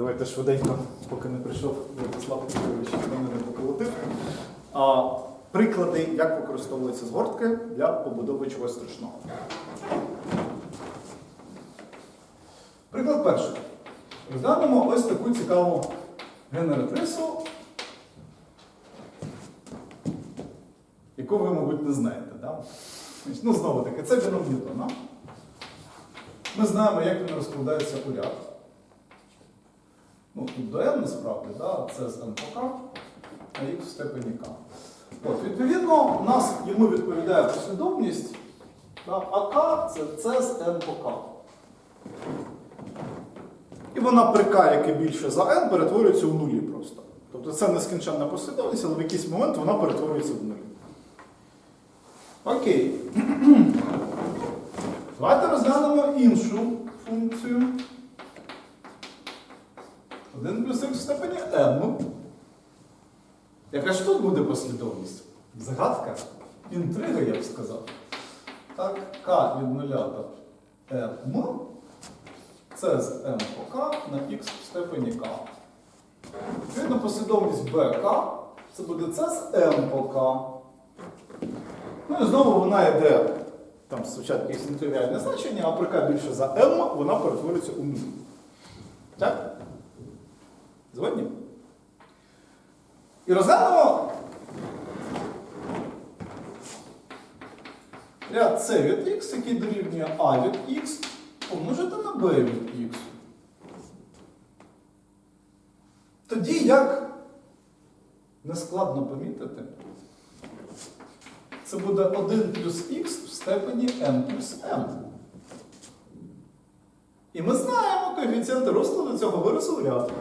Давайте швиденько, поки не прийшов Владислав Петрович, мене не поколотив. А, приклади, як використовуються згортки для побудови чогось страшного. Приклад перший. Розглянемо ось таку цікаву генератрису, яку ви, мабуть, не знаєте. Да? Ну, знову таки, це біном Ньютона. Ми знаємо, як він розкладається у ряд. Ну, тут до n насправді, да? це з n по k, а x в степені k. От, відповідно, у нас йому відповідає послідовність, да? а k це c з n по k. І вона при k, яке більше за n, перетворюється у нулі просто. Тобто це нескінченна послідовність, але в якийсь момент вона перетворюється в нулі. Окей. Давайте розглянемо іншу функцію. 1 плюс х в степені n. Яка ж тут буде послідовність? Загадка? Інтрига, я б сказав. Так, k від 0 до m. Це з m по k на x в степені k. Відповідно, послідовність bk це буде це з m по k. Ну і знову вона йде, там спочатку якесь нетривіальне значення, а при k більше за m, вона перетворюється у 0. Так? Згодні? І розглянемо ряд c від x, який дорівнює a від x, помножити на b від x. Тоді як нескладно помітити, це буде 1 плюс х в степені n плюс m. І ми знаємо коефіцієнти розкладу цього виразу в ряд.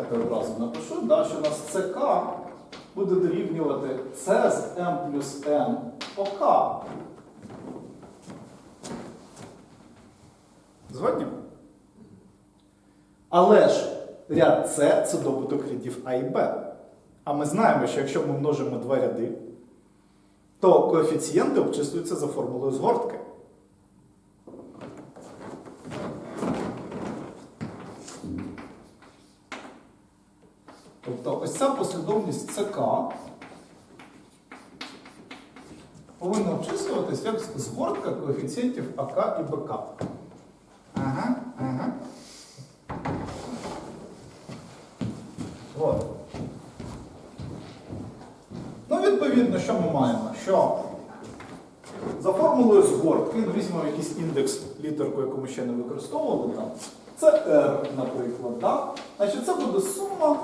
Я це одразу напишу, да, що у нас ЦК буде дорівнювати С з m плюс n по К. Згодні? Але ж ряд С це добуток рядів А і Б. А ми знаємо, що якщо ми множимо два ряди, то коефіцієнти обчислюються за формулою згортки. Тобто ось ця послідовність ЦК повинна обчислюватись як згортка коефіцієнтів АК і БК. Ага, ага. От. Ну, відповідно, що ми маємо? Що за формулою згортки, ну, візьмемо якийсь індекс літерку, яку ми ще не використовували там. Це R, наприклад. Да? Значить, це буде сума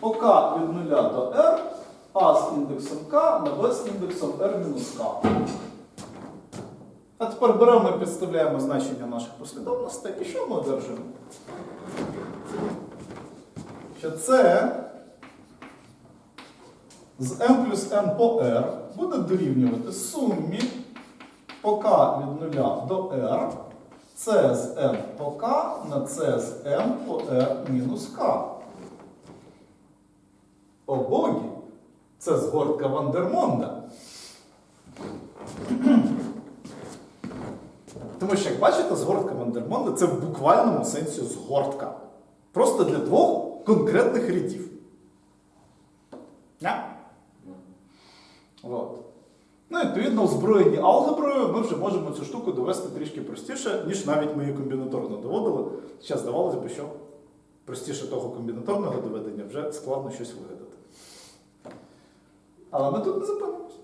ОК від 0 до R, А з індексом К на Б з індексом R мінус К. А тепер беремо і підставляємо значення наших послідовностей. І що ми одержимо? Що це з m плюс n по r буде дорівнювати сумі по k від 0 до r, c з m по k на c з m по r мінус k. О богі! Це згортка Вандермонда. Тому що, як бачите, згортка Вандермонда це в буквальному сенсі згортка. Просто для двох конкретних рядів. Yeah. От. Ну, відповідно, озброєні алгеброю ми вже можемо цю штуку довести трішки простіше, ніж навіть ми її комбінаторно доводили. Зараз здавалося б, що простіше того комбінаторного доведення вже складно щось вигадати. Але ми тут не зупинимося.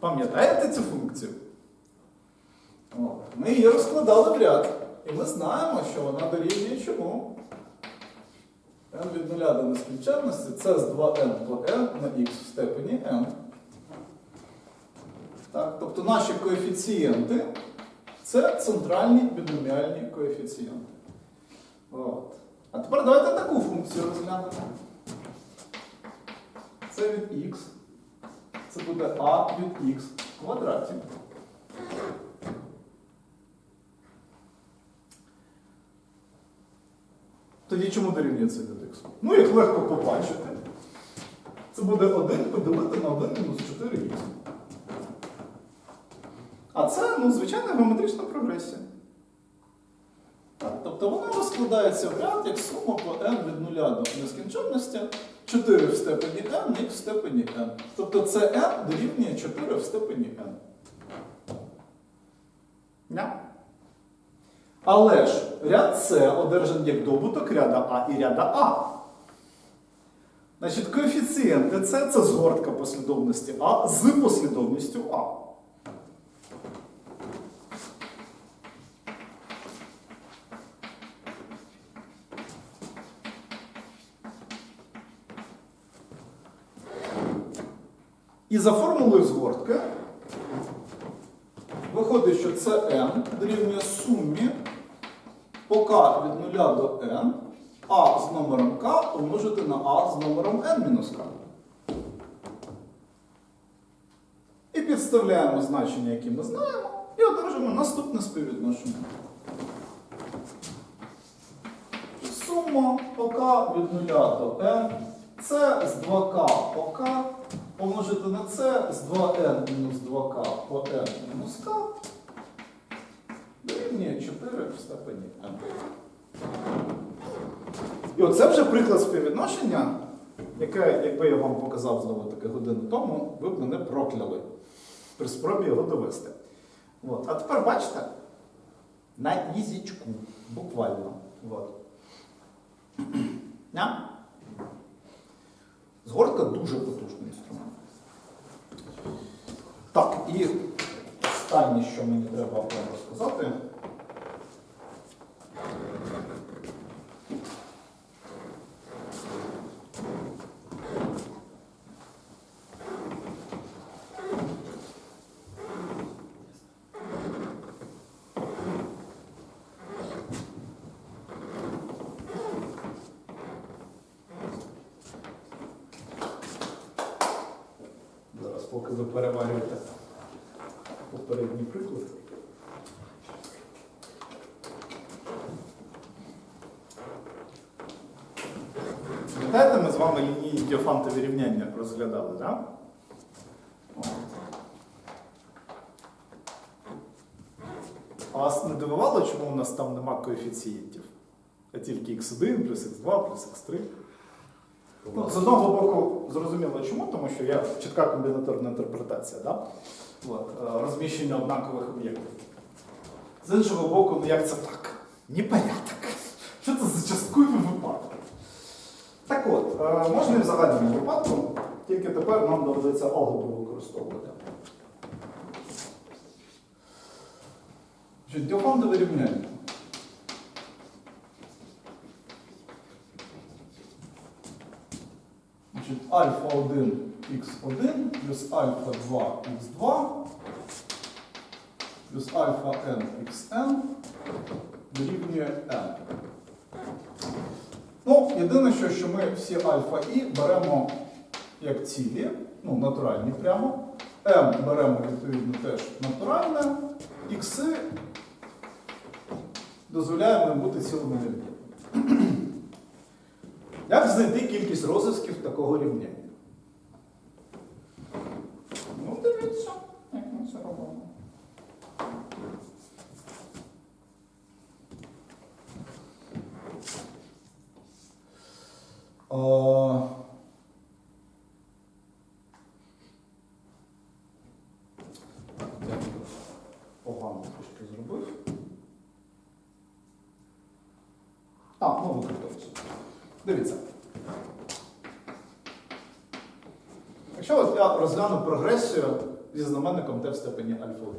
Пам'ятаєте цю функцію? О, Ми її розкладали в ряд. І ми знаємо, що вона дорівнює чому? n від 0 до нескінченності це з 2n по n на x в степені n. Так, тобто наші коефіцієнти це центральні біноміальні коефіцієнти. От. А тепер давайте таку функцію розглянемо. Це від x. Це буде а від x в квадраті. Тоді чому дорівнює це від x? Ну, як легко побачити. Це буде 1 поділити на 1 мінус 4 х. А це, ну, звичайна геометрична прогресія. Так, тобто вона розкладається в ряд як сума по n від 0 до нескінченності 4 в степені n, х в степені n. Тобто це n дорівнює 4 в степені n. Ня? Але ж ряд С одержаний як добуток ряда А і ряда А. Значить, коефіцієнти С це згортка послідовності А з послідовністю А. І за формулою згортки виходить, що це дорівнює сумі по k від 0 до n, а з номером k помножити на а з номером n мінус k. І підставляємо значення, які ми знаємо, і одержимо наступне співвідношення. Сума по k від 0 до n, це з 2k по k помножити на це з 2n мінус 2k по n мінус k дорівнює 4 в степені n. І оце вже приклад співвідношення, яке, якби я вам показав знову таки годину тому, ви б мене прокляли при спробі його довести. От. А тепер бачите, на язичку, буквально. От. Згортка дуже потужний інструмент. Так, і останнє, що мені треба вам розказати. Поки ви переварюєте попередній приклад. Пам'ятаєте, ми з вами лінійні діофантові рівняння розглядали, так? Да? Вас не дивувало, чому у нас там нема коефіцієнтів? А тільки x1 плюс x2 плюс x3. Ну, з одного боку, зрозуміло чому, тому що є чітка комбінаторна інтерпретація, да? Е, розміщення однакових об'єктів. З іншого боку, ну як це так? Непорядок. Що це за часткові випадки? Так от, е, можна і в загальному випадку, тільки тепер нам доведеться алгебру використовувати. Значить, Діофантове рівняння. Значить, альфа 1 х1 плюс альфа 2 х2 плюс альфа n xn дорівнює n. Ну, єдине, що, що ми всі альфа і беремо як цілі, ну, натуральні прямо. m беремо відповідно теж натуральне, ікси дозволяємо бути цілими рівнями. Знайти кількість розв'язків такого рівняння? Ну, дивіться, як ми це робимо. А, погано трошки зробив. А, ну використовується. Дивіться. Якщо от я розгляну прогресію зі знаменником t в степені альфа 1.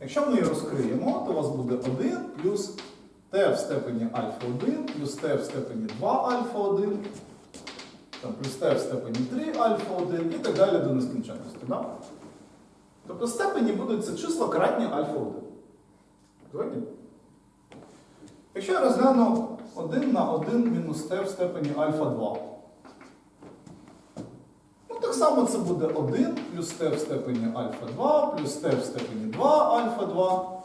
Якщо ми її розкриємо, то у вас буде 1 плюс t в степені альфа 1 плюс t в степені 2 альфа 1, там, плюс t в степені 3 альфа 1 і так далі до нескінченності. Да? Тобто степені будуть це числа кратні альфа 1. Згодні? Якщо я розгляну 1 на 1 мінус t в степені альфа 2. Ну, само це буде 1 плюс t в степені альфа 2, плюс t в степені 2 альфа 2,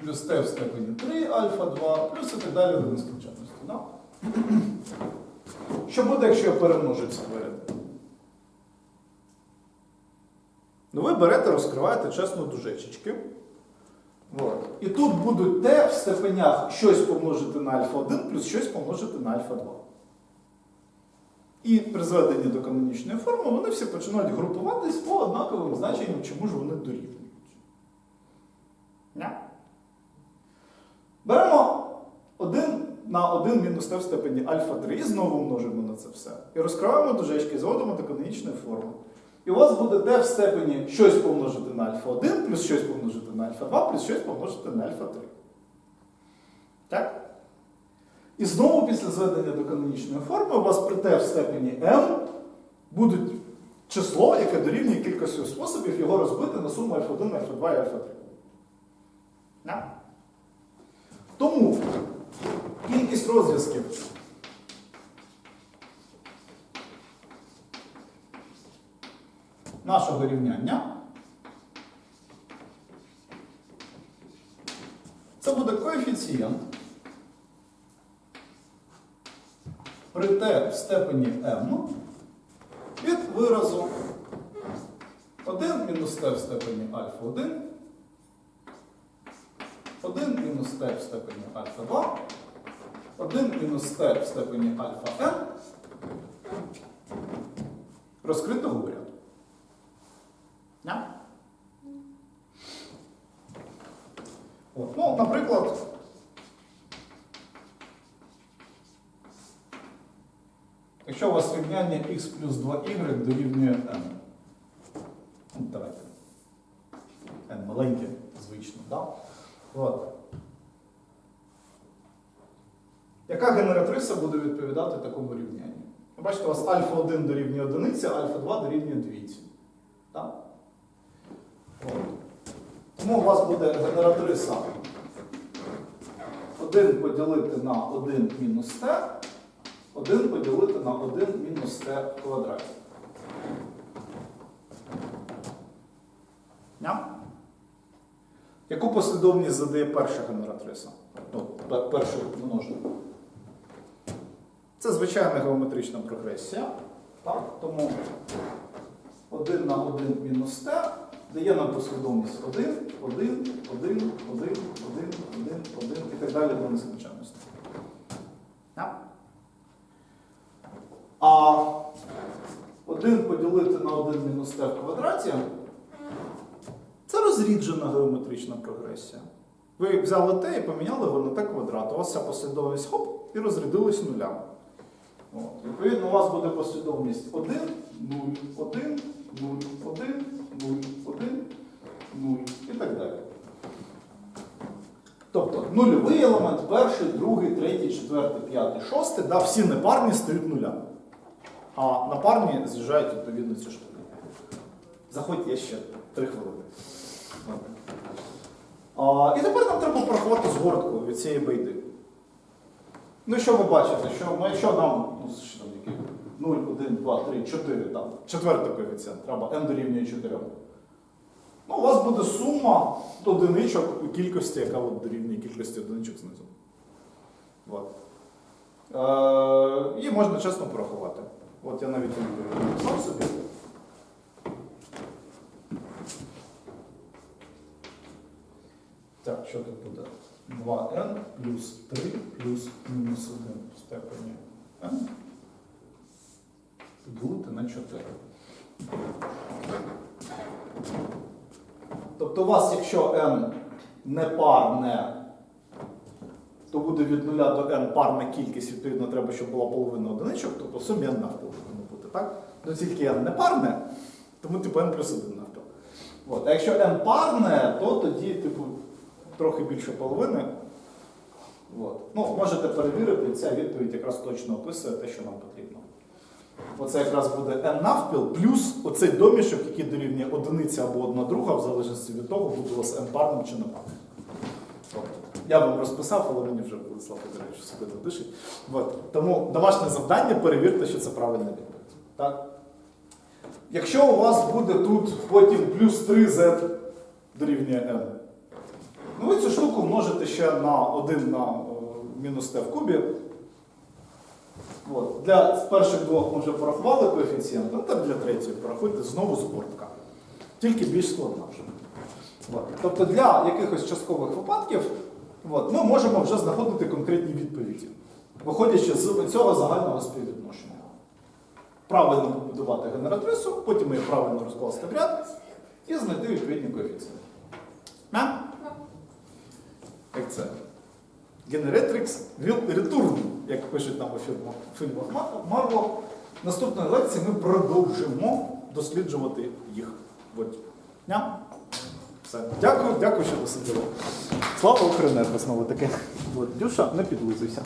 плюс t в степені 3 альфа 2, плюс і так далі до нескінченності. Да? Що буде, якщо я перемножу ці варіанти? Ну, ви берете, розкриваєте чесно дужечечки. От. І тут будуть те в степенях щось помножити на альфа 1 плюс щось помножити на альфа 2. І при зведенні до канонічної форми вони всі починають групуватись по однаковим значенням, чому ж вони дорівнюють. Беремо 1 на 1 мінус t в степені альфа 3 і знову множимо на це все. І розкриваємо дужечки, зводимо до канонічної форми. І у вас буде t в степені щось помножити на альфа 1, плюс щось помножити на альфа 2, плюс щось помножити на альфа 3. Так? І знову після зведення до канонічної форми у вас при t в степені m буде число, яке дорівнює кількості способів його розбити на суму альфа 1, альфа 2 і альфа 3. Да? Тому кількість розв'язків нашого рівняння це буде коефіцієнт при t в степені m від виразу. 1 мінус t в степені альфа 1 1 мінус t в степені альфа 2, 1 мінус t в степені альфа n розкритого варіанту. Да? От. Ну, наприклад, якщо у вас x плюс 2y дорівнює n. Ну, давайте. n маленьке, звично. Да? От. Яка генератриса буде відповідати такому рівнянню? Ви бачите, у вас альфа 1 дорівнює 1, альфа 2 дорівнює 2. Так? Тому у вас буде генератриса 1 поділити на 1 мінус t, 1 поділити на 1 мінус t в квадраті. Ня? Яку послідовність задає перша генератриса? Ну, пе- перший множник. Це звичайна геометрична прогресія. Так? Тому 1 на 1 мінус t дає нам послідовність 1, 1, 1, 1, 1, 1, 1 і так далі до нескінченності. А 1 поділити на 1 мінус t в квадраті це розріджена геометрична прогресія. Ви взяли t і поміняли його на t квадрат. У вас ця послідовність хоп і розрядилась нулями. От. Відповідно, у вас буде послідовність 1, 0, 1, 0, 1, 0, 1, 0 і так далі. Тобто нульовий елемент, перший, другий, третій, четвертий, п'ятий, шостий, да, всі непарні стають нулями. А на парні з'їжджають відповідно ці штуки. Заходь є ще 3 хвилини. А, і тепер нам треба порахувати згортку від цієї байди. Ну, що ви бачите, що ну, якщо нам, ну, що там, який, 0, 1, 2, 3, 4, там, четвертий коефіцієнт, треба n дорівнює 4. Ну, у вас буде сума одиничок у кількості, яка от дорівнює кількості одиничок знизу. От. Е, її можна чесно порахувати. От я навіть написав собі. Так, що тут буде? 2n плюс 3 плюс мінус 1 в степені n поділити на 4. Тобто у вас, якщо n не парне, то буде від 0 до n парна кількість, відповідно, треба, щоб була половина одиничок, тобто в сумі n навпіл повинно бути, так? Ну тільки n не парне, тому типу n плюс 1 навпіл. От. А якщо n парне, то тоді, типу, трохи більше половини. От. Ну, можете перевірити, ця відповідь якраз точно описує те, що нам потрібно. Оце якраз буде n навпіл, плюс оцей домішок, який дорівнює одиниця або одна друга, в залежності від того, буде у вас n парним чи не парним. Я вам розписав, але мені вже Владислав Федорович собі напишуть. От. Тому домашнє завдання перевірте, що це правильна відповідь. Так? Якщо у вас буде тут потім плюс 3z дорівнює n, ну ви цю штуку множите ще на 1 на е, мінус t в кубі. От. Для перших двох ми вже порахували коефіцієнт, а так для третьої порахуйте знову збортка. Тільки більш складна вже. Тобто для якихось часткових випадків от, ми можемо вже знаходити конкретні відповіді, виходячи з цього загального співвідношення. Правильно побудувати генератрису, потім її правильно розкласти в ряд і знайти відповідні коефіцієнти. А? Як це? Generatrix return, як пишуть нам у фільмах, фільмах Наступної лекції ми продовжимо досліджувати їх. От. Все. Дякую, дякую, що досиділи. Слава Україні, знову таки. Дюша, не підлизуйся.